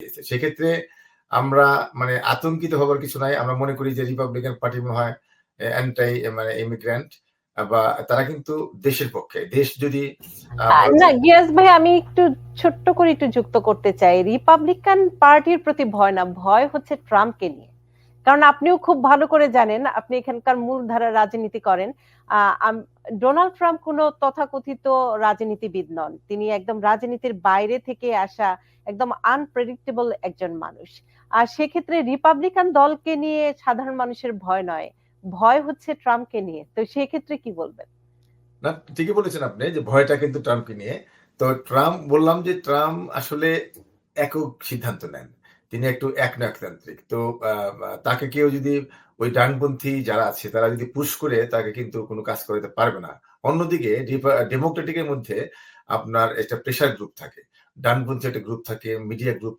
দিয়েছে। সেক্ষেত্রে আমরা মানে আতঙ্কিত হবার কিছু নাই। আমরা মনে করি যে রিপাবলিকান পার্টি মনে হয় অ্যান্টাই মানে ইমিগ্র্যান্ট বা তারা কিন্তু দেশের পক্ষে। দেশ যদি না গিয়াস ভাই আমি একটু ছোট্ট করে একটু যুক্ত করতে চাই। রিপাবলিকান পার্টির প্রতি ভয় না, ভয় হচ্ছে ট্রাম্পকে নিয়ে। কারণ আপনিও খুব ভালো করে জানেন, আপনি এখানকার মূলধারার রাজনীতি করেন। ডোনাল্ড ট্রাম্প কোন তথাকথিত রাজনীতিবিদ নন। তিনি একদম রাজনীতির বাইরে থেকে আসা একদম আনপ্রেডিক্টেবল একজন মানুষ। আর সেক্ষেত্রে রিপাবলিকান দলকে নিয়ে সাধারণ মানুষের ভয় নয়। ভয় হচ্ছে ট্রাম্পকে নিয়ে। তো সেক্ষেত্রে কি বলবেন? না ঠিকই বলেছেন আপনি যে ভয়টা কিন্তু ট্রাম্পকে নিয়ে। তো ট্রাম্প বললাম যে ট্রাম্প আসলে একক সিদ্ধান্ত নেন। তিনি একটু একনায়কতান্ত্রিক। তো তাকে কেউ যদি ওই ডানপন্থী যারা আছে তারা যদি পুশ করে তাকে কিন্তু কোনো কাজ করতে পারবে না। অন্যদিকে ডেমোক্রেটিকের মধ্যে আপনার একটা প্রেশার গ্রুপ থাকে। ডানপন্থী একটা গ্রুপ থাকে, মিডিয়া গ্রুপ থাকে।